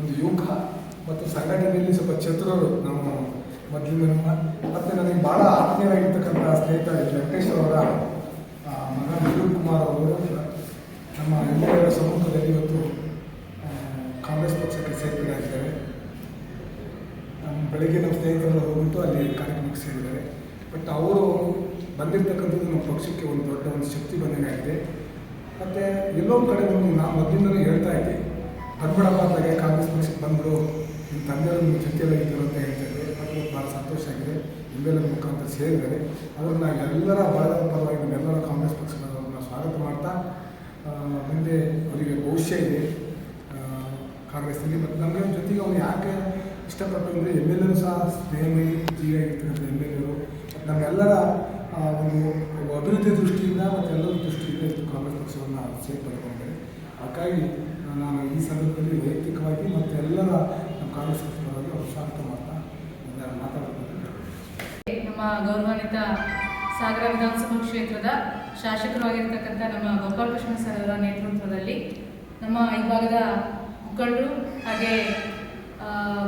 ಒಂದು ಯುವಕ ಮತ್ತು ಸಂಘಟನೆಯಲ್ಲಿ ಸ್ವಲ್ಪ ಚತುರರು ನಮ್ಮ ಮೊದಲಿನ ಮತ್ತು ನನಗೆ ಭಾಳ ಆತ್ಮೀಯರಾಗಿರ್ತಕ್ಕಂಥ ಸ್ನೇಹಿತ ವೆಂಕಟೇಶ್ ಅವರ ಮಗ ನಿಖಿಲ್ ಕುಮಾರ್ ಅವರು, ನಮ್ಮ ಎಲ್ಲರ ಸಮ್ಮುಖದಲ್ಲಿ ಇವತ್ತು ಕಾಂಗ್ರೆಸ್ ಪಕ್ಷಕ್ಕೆ ಸೇರ್ಪಡೆ ಆಗಿದ್ದಾರೆ ನಮ್ಮ ಬೆಳಗ್ಗೆ ನಮ್ಮ ಸ್ನೇಹಿತರೆಲ್ಲ ಹೋಗ್ಬಿಟ್ಟು ಅಲ್ಲಿ ಕಾರ್ಯಕ್ರಮಕ್ಕೆ ಸೇರಿದ್ದಾರೆ. ಬಟ್ ಅವರು ಬಂದಿರತಕ್ಕಂಥದ್ದು ನಮ್ಮ ಪಕ್ಷಕ್ಕೆ ಒಂದು ದೊಡ್ಡ ಒಂದು ಶಕ್ತಿ ಬಂದಂಗಾಗಿದೆ. ಮತ್ತು ಎಲ್ಲೋ ಕಡೆ ನಾನು ಮೊದಲಿಂದಲೂ ಹೇಳ್ತಾ ಇದ್ದೆ ಬಂದ್ಬಿಡಪ್ಪ ಅಂತಾಗೆ ಕಾಂಗ್ರೆಸ್ ಪಕ್ಷಕ್ಕೆ ಬಂದರು ನಿಮ್ಮ ತಂದೆಯವರು ನಿಮ್ಮ ಜೊತೆಯಲ್ಲ ಇದ್ದರು ಅಂತ ಹೇಳ್ತಾರೆ ಅದು ಭಾಳ ಸಂತೋಷ ಆಗಿದೆ. ನಿಮ್ಮೆಲ್ಲರ ಮುಖಾಂತರ ಸೇರಿದ್ದಾರೆ. ಅದನ್ನು ಎಲ್ಲರ ಬಳಗದ ಪರವಾಗಿ ನಿಮ್ಮೆಲ್ಲರ ಕಾಂಗ್ರೆಸ್ ಪಕ್ಷದ ಸ್ವಾಗತ ಮಾಡ್ತಾ ಮುಂದೆ ಅವರಿಗೆ ಭವಿಷ್ಯ ಇದೆ. ಕಾಂಗ್ರೆಸ್ನಲ್ಲಿ ಮತ್ತು ನಮಗೆ ಜೊತೆಗೆ ಅವ್ರು ಯಾಕೆ ಇಷ್ಟಪಟ್ಟು ಅಂದರೆ ಎಂ ಎಲ್ ಎರು ಸಹ ಸ್ನೇಹಿ ಜೀವಿಯಾಗಿರ್ತಕ್ಕಂಥ ಎಂ ಎಲ್ ಎರು ನಮ್ಮೆಲ್ಲರ ಒಂದು ಅಭಿವೃದ್ಧಿ ದೃಷ್ಟಿಯಿಂದ ಮತ್ತು ಎಲ್ಲರ ದೃಷ್ಟಿಯಿಂದ ಕಾಂಗ್ರೆಸ್ ಪಕ್ಷವನ್ನು ಸೇರ್ಪಡೆಗೊಂಡಿದೆ ಹಾಗಾಗಿ ನಾನು ಈ ಸಂದರ್ಭದಲ್ಲಿ ವೈಯಕ್ತಿಕವಾಗಿ ಮತ್ತು ಎಲ್ಲರ ನಮ್ಮ ಕಾಂಗ್ರೆಸ್ ಸಚಿವರಾಗಿ ಅವರು ಸ್ವಾಗತ ಮಾಡ್ತಾ ನಮ್ಮ ಗೌರವಾನ್ವಿತ ಸಾಗರ ವಿಧಾನಸಭಾ ಕ್ಷೇತ್ರದ ಶಾಸಕರಾಗಿರ್ತಕ್ಕಂಥ ನಮ್ಮ ಗೋಪಾಲಕೃಷ್ಣ ಸರ್ ಅವರ ನೇತೃತ್ವದಲ್ಲಿ ನಮ್ಮ ಈ ಭಾಗದ ಮುಖಂಡರು ಹಾಗೆ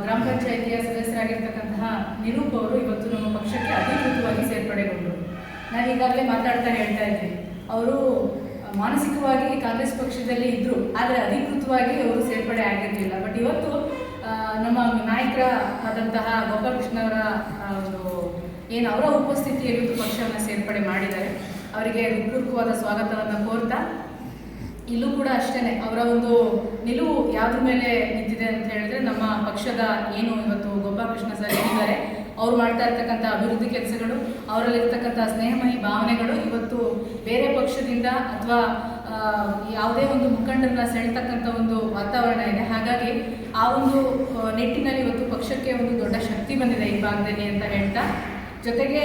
ಗ್ರಾಮ ಪಂಚಾಯಿತಿಯ ಸದಸ್ಯರಾಗಿರ್ತಕ್ಕಂತಹ ನಿರೂಪ್ ಅವರು ಇವತ್ತು ನಮ್ಮ ಪಕ್ಷಕ್ಕೆ ಅಧಿಕೃತವಾಗಿ ಸೇರ್ಪಡೆಗೊಂಡರು. ನಾನು ಈಗಾಗಲೇ ಮಾತಾಡ್ತಾ ಹೇಳ್ತಾ ಇದ್ದೀನಿ. ಅವರು ಮಾನಸಿಕವಾಗಿ ಕಾಂಗ್ರೆಸ್ ಪಕ್ಷದಲ್ಲಿ ಇದ್ದರು ಆದರೆ ಅಧಿಕೃತವಾಗಿ ಅವರು ಸೇರ್ಪಡೆ ಆಗಿರಲಿಲ್ಲ. ಬಟ್ ಇವತ್ತು ನಮ್ಮ ನಾಯಕರ ಆದಂತಹ ಗೋಪಾಲಕೃಷ್ಣ ಅವರ ಒಂದು ಏನು ಅವರ ಉಪಸ್ಥಿತಿಯಲ್ಲಿ ಪಕ್ಷವನ್ನು ಸೇರ್ಪಡೆ ಮಾಡಿದ್ದಾರೆ. ಅವರಿಗೆ ಹೃತ್ಪೂರ್ವಕವಾದ ಸ್ವಾಗತವನ್ನು ಕೋರ್ತಾ, ಇಲ್ಲೂ ಕೂಡ ಅಷ್ಟೇ ಅವರ ಒಂದು ನಿಲುವು ಯಾವ್ದ್ರ ಮೇಲೆ ನಿಂತಿದೆ ಅಂತ ಹೇಳಿದ್ರೆ ನಮ್ಮ ಪಕ್ಷದ ಏನು ಇವತ್ತು ಗೋಪಾಲಕೃಷ್ಣ ಸರ್ ಹೇಳಿದ್ದಾರೆ, ಅವ್ರು ಮಾಡ್ತಾ ಇರ್ತಕ್ಕಂಥ ಅಭಿವೃದ್ಧಿ ಕೆಲಸಗಳು ಅವರಲ್ಲಿರ್ತಕ್ಕಂಥ ಸ್ನೇಹಮಯಿ ಭಾವನೆಗಳು ಇವತ್ತು ಬೇರೆ ಪಕ್ಷದಿಂದ ಅಥವಾ ಯಾವುದೇ ಒಂದು ಮುಖಂಡರನ್ನ ಸೆಳೆತಕ್ಕಂಥ ಒಂದು ವಾತಾವರಣ ಇದೆ. ಹಾಗಾಗಿ ಆ ಒಂದು ನಿಟ್ಟಿನಲ್ಲಿ ಇವತ್ತು ಪಕ್ಷಕ್ಕೆ ಒಂದು ದೊಡ್ಡ ಶಕ್ತಿ ಬಂದಿದೆ ಈ ಭಾಗದಲ್ಲಿ ಅಂತ ಹೇಳ್ತಾ. ಜೊತೆಗೆ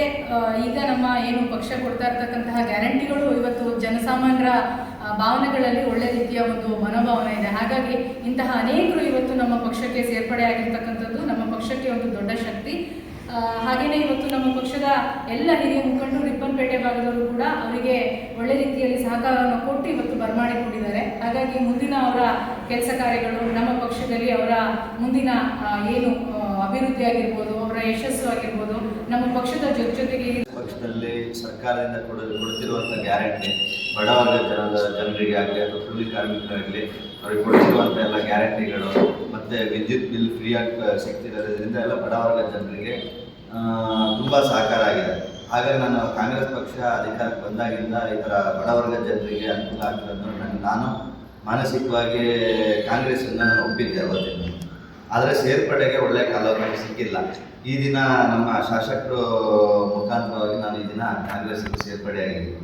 ಈಗ ನಮ್ಮ ಏನು ಪಕ್ಷ ಕೊಡ್ತಾ ಇರ್ತಕ್ಕಂತಹ ಗ್ಯಾರಂಟಿಗಳು ಇವತ್ತು ಜನಸಾಮಾನ್ಯರ ಭಾವನೆಗಳಲ್ಲಿ ಒಳ್ಳೆ ರೀತಿಯ ಒಂದು ಮನೋಭಾವನೆ ಇದೆ. ಹಾಗಾಗಿ ಇಂತಹ ಅನೇಕರು ಇವತ್ತು ನಮ್ಮ ಪಕ್ಷಕ್ಕೆ ಸೇರ್ಪಡೆ ಆಗಿರ್ತಕ್ಕಂಥದ್ದು ನಮ್ಮ ಪಕ್ಷಕ್ಕೆ ಒಂದು ದೊಡ್ಡ ಶಕ್ತಿ. ಆ, ಹಾಗೇನೇ ಇವತ್ತು ನಮ್ಮ ಪಕ್ಷದ ಎಲ್ಲ ಹಿರಿಯ ಮುಖಂಡರು ರಿಪ್ಪನ್ಪೇಟೆ ಭಾಗದವರು ಕೂಡ ಅವರಿಗೆ ಒಳ್ಳೆ ರೀತಿಯಲ್ಲಿ ಸಹಕಾರವನ್ನು ಕೊಟ್ಟು ಇವತ್ತು ಬರಮಾಡಿಕೊಂಡಿದ್ದಾರೆ ಹಾಗಾಗಿ ಮುಂದಿನ ಅವರ ಕೆಲಸ ಕಾರ್ಯಗಳು ನಮ್ಮ ಪಕ್ಷದಲ್ಲಿ ಅವರ ಮುಂದಿನ ಏನು ಅಭಿವೃದ್ಧಿ ಆಗಿರ್ಬೋದು ಅವರ ಯಶಸ್ಸು ಆಗಿರ್ಬೋದು ನಮ್ಮ ಪಕ್ಷದ ಜೊತೆ ಜೊತೆಗೆ ಪಕ್ಷದಲ್ಲಿ ಸರ್ಕಾರದಿಂದ ಕೊಡ ಕೊಡ್ತಿರುವಂಥ ಗ್ಯಾರಂಟಿ ಬಡವರ್ಗ ಜನದ ಜನರಿಗೆ ಆಗಲಿ ಅಥವಾ ಕೂಲಿ ಕಾರ್ಮಿಕರಾಗಲಿ ಅವ್ರಿಗೆ ಕೊಡ್ತಿರುವಂಥ ಎಲ್ಲ ಗ್ಯಾರಂಟಿಗಳು ಮತ್ತು ವಿದ್ಯುತ್ ಬಿಲ್ ಫ್ರೀಯಾಗಿ ಸಿಗ್ತಿರೋದ್ರಿಂದ ಎಲ್ಲ ಬಡವರ್ಗ ಜನರಿಗೆ ತುಂಬ ಸಹಕಾರ ಆಗಿದೆ. ಹಾಗಾಗಿ ನಾನು ಕಾಂಗ್ರೆಸ್ ಪಕ್ಷ ಅಧಿಕಾರಕ್ಕೆ ಬಂದಾಗಿಂದ ಈ ಥರ ಬಡವರ್ಗ ಜನರಿಗೆ ಅನುಕೂಲ ಆಗ್ತದೆ ನಾನು ಮಾನಸಿಕವಾಗಿ ಕಾಂಗ್ರೆಸ್ಸನ್ನು ನಾನು ಒಪ್ಪಿದ್ದೆ ಅವತ್ತಿನ ಆದರೆ ಸೇರ್ಪಡೆಗೆ ಒಳ್ಳೆಯ ಕಾಲಾವಕಾಶ ಸಿಕ್ಕಿಲ್ಲ. ಈ ದಿನ ನಮ್ಮ ಶಾಸಕರು ಮುಖಾಂತರವಾಗಿ ನಾನು ಈ ದಿನ ಕಾಂಗ್ರೆಸ್ಗೆ ಸೇರ್ಪಡೆಯಾಗಿದ್ದೀನಿ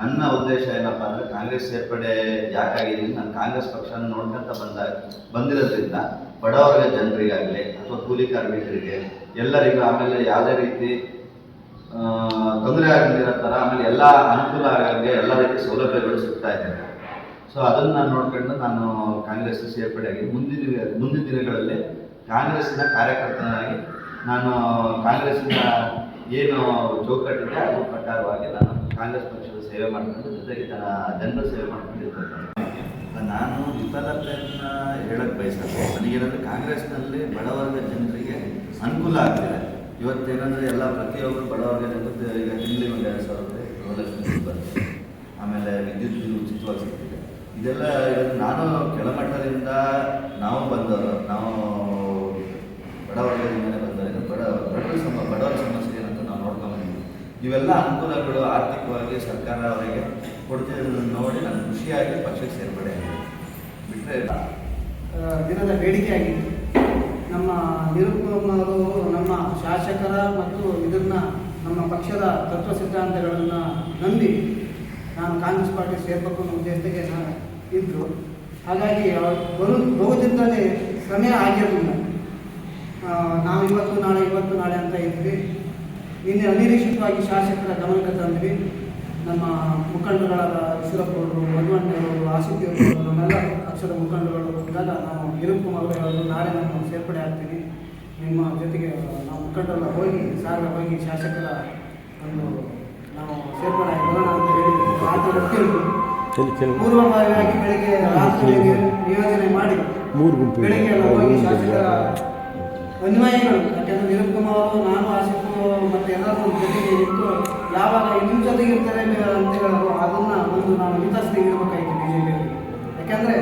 ನನ್ನ ಉದ್ದೇಶ ಏನಪ್ಪ ಅಂದರೆ ಕಾಂಗ್ರೆಸ್ ಸೇರ್ಪಡೆ ಯಾಕಾಗಿದ್ದೀನಿ ನಾನು ಕಾಂಗ್ರೆಸ್ ಪಕ್ಷನ ನೋಡ್ಕೊಂತ ಬಂದ, ಬಂದಿರೋದ್ರಿಂದ ಬಡವರ್ಗ, ಜನರಿಗಾಗಲಿ ಅಥವಾ ಕೂಲಿ ಕಾರ್ಮಿಕರಿಗೆ ಎಲ್ಲರಿಗೂ ಆಮೇಲೆ ಯಾವುದೇ ರೀತಿ ತೊಂದರೆ ಆಗದಿರೋ ಥರ ಆಮೇಲೆ ಎಲ್ಲ ಅನುಕೂಲ ಆಗಂಗೆ ಎಲ್ಲ ರೀತಿ ಸೌಲಭ್ಯಗಳು ಸಿಗ್ತಾ ಇದೆ ಸೊ ಅದನ್ನು ನಾನು ನೋಡ್ಕೊಂಡು ನಾನು ಕಾಂಗ್ರೆಸ್ ಸೇರ್ಪಡೆಯಾಗಿ ಮುಂದಿನ ದಿನ- ಮುಂದಿನ ದಿನಗಳಲ್ಲಿ ಕಾಂಗ್ರೆಸ್ನ ಕಾರ್ಯಕರ್ತನಾಗಿ ನಾನು ಕಾಂಗ್ರೆಸ್ನ ಏನು ಚೌಕಟ್ಟಿದೆ ಅದು ಪ್ರಕಾರವಾಗಿ ನಾನು ಕಾಂಗ್ರೆಸ್ ಪಕ್ಷದ ಸೇವೆ ಮಾಡ್ಕೊಂಡು ಜೊತೆಗೆ ಜನ, ಜನರ ಸೇವೆ ಮಾಡ್ಕೊಂಡಿರ್ತೇನೆ ನಾನು ವಿಫಲತೆಯನ್ನು ಹೇಳಕ್ಕೆ ಬಯಸ್ತೇನೆ ನನಗೇನಂದರೆ ಕಾಂಗ್ರೆಸ್ನಲ್ಲಿ ಬಡವರ್ಗ ಜನರಿಗೆ ಅನುಕೂಲ ಆಗ್ತಿದೆ. ಇವತ್ತೇನಂದರೆ ಎಲ್ಲ ಪ್ರತಿಯೊಬ್ಬರು ಬಡವರ್ಗ ಜನರು ಈಗ ತಿಂಗಳಿಗೆ ಒಂದು ಎರಡು ಸಾವಿರ ರೂಪಾಯಿ ಆಮೇಲೆ ವಿದ್ಯುತ್ ಬಿಲ್ ಉಚಿತವಾಗಿ ಸಿಗ್ತಿದೆ. ಇದೆಲ್ಲ ನಾನು ಕೆಳಮಟ್ಟದಿಂದ ನಾವು ಬಂದವರು, ನಾವು ಬಡವರ್ಗದಿಂದಲೇ ಬಂದವರು ಬಡ ಬಡವರ ಸಮ, ಬಡವರ ಸಮಸ್ಯೆ ಏನಂತ ನಾವು ನೋಡ್ಕೊಂಡಿದ್ದೀವಿ ಇವೆಲ್ಲ ಅನುಕೂಲಗಳು ಆರ್ಥಿಕವಾಗಿ ಸರ್ಕಾರ ಅವರಿಗೆ ಕೊಡ್ತಿರೋದನ್ನು ನೋಡಿ ನಾನು ಖುಷಿಯಾಗಿ ಪಕ್ಷಕ್ಕೆ ಸೇರ್ಪಡೆ ಬಿಟ್ಟರೆ ದಿನದ ಬೇಡಿಕೆಯಾಗಿತ್ತು ನಮ್ಮ ನಿರುಪಮರು ನಮ್ಮ ಶಾಸಕರ ಮತ್ತು ಇದನ್ನ ನಮ್ಮ ಪಕ್ಷದ ತತ್ವ ಸಿದ್ಧಾಂತಗಳನ್ನು ನಂಬಿ ನಾನು ಕಾಂಗ್ರೆಸ್ ಪಾರ್ಟಿ ಸೇರ್ಬೇಕು ಅನ್ನೋ ನಾನು ಇದ್ದರು ಹಾಗಾಗಿ ಬರು ಬಹುದಿಂದಲೇ ಸಮಯ ಆಗಿರಲಿಲ್ಲ. ನಾವು ಇವತ್ತು ನಾಳೆ ಇವತ್ತು ನಾಳೆ ಅಂತ ಇದ್ವಿ. ನಿನ್ನೆ ಅನಿರೀಕ್ಷಿತವಾಗಿ ಶಾಸಕರ ಗಮನಕ್ಕೆ ತಂದ್ವಿ. ನಮ್ಮ ಮುಖಂಡಗಳಾದ ಈಶ್ವರಪ್ಪವರು ಮಧುವಣ್ಣವರು ಆಸಕ್ತಿಯವರು ನಮ್ಮೆಲ್ಲ ಪಕ್ಷದ ಮುಖಂಡರುಗಳು ಇದ್ದಾಗ ನಾವು ಇರುಪು ಮಗಳು ನಾಳೆ ನಾನು ಸೇರ್ಪಡೆ ಆಗ್ತೀನಿ ನಿಮ್ಮ ಜೊತೆಗೆ ನಾವು ಮುಖಂಡರೆಲ್ಲ ಹೋಗಿ ಸಾಗರ ಹೋಗಿ ಶಾಸಕರ ಒಂದು ನಾವು ಸೇರ್ಪಡೆ ಆಗಿ ಬರೋಣ ಅಂತ ಹೇಳಿ ಮಾತು ಒಪ್ಪಿದ್ರು ಪೂರ್ವಭಾವಿಯಾಗಿ ಬೆಳಿಗ್ಗೆ ರಾತ್ರಿ ನಿಯೋಜನೆ ಮಾಡಿ ಮೂರು ಗುಂಪು. ಅನ್ವಯಗಳು ಯಾಕೆಂದ್ರೆ ನಿರುಪ್ ಅವರು ನಾನು ಆಸಿಫ್ ಮತ್ತೆ ಎಲ್ಲರೂ ಜೊತೆಗೆ ನಿಂತು ಯಾವಾಗ ನಿಮ್ಮ ಜೊತೆಗೆ ಇರ್ತಾರೆ ಅಂತ ಹೇಳೋದು ಅದನ್ನ ಒಂದು ನಾವು ಬಿಜೆಪಿಯಲ್ಲಿ. ಯಾಕಂದ್ರೆ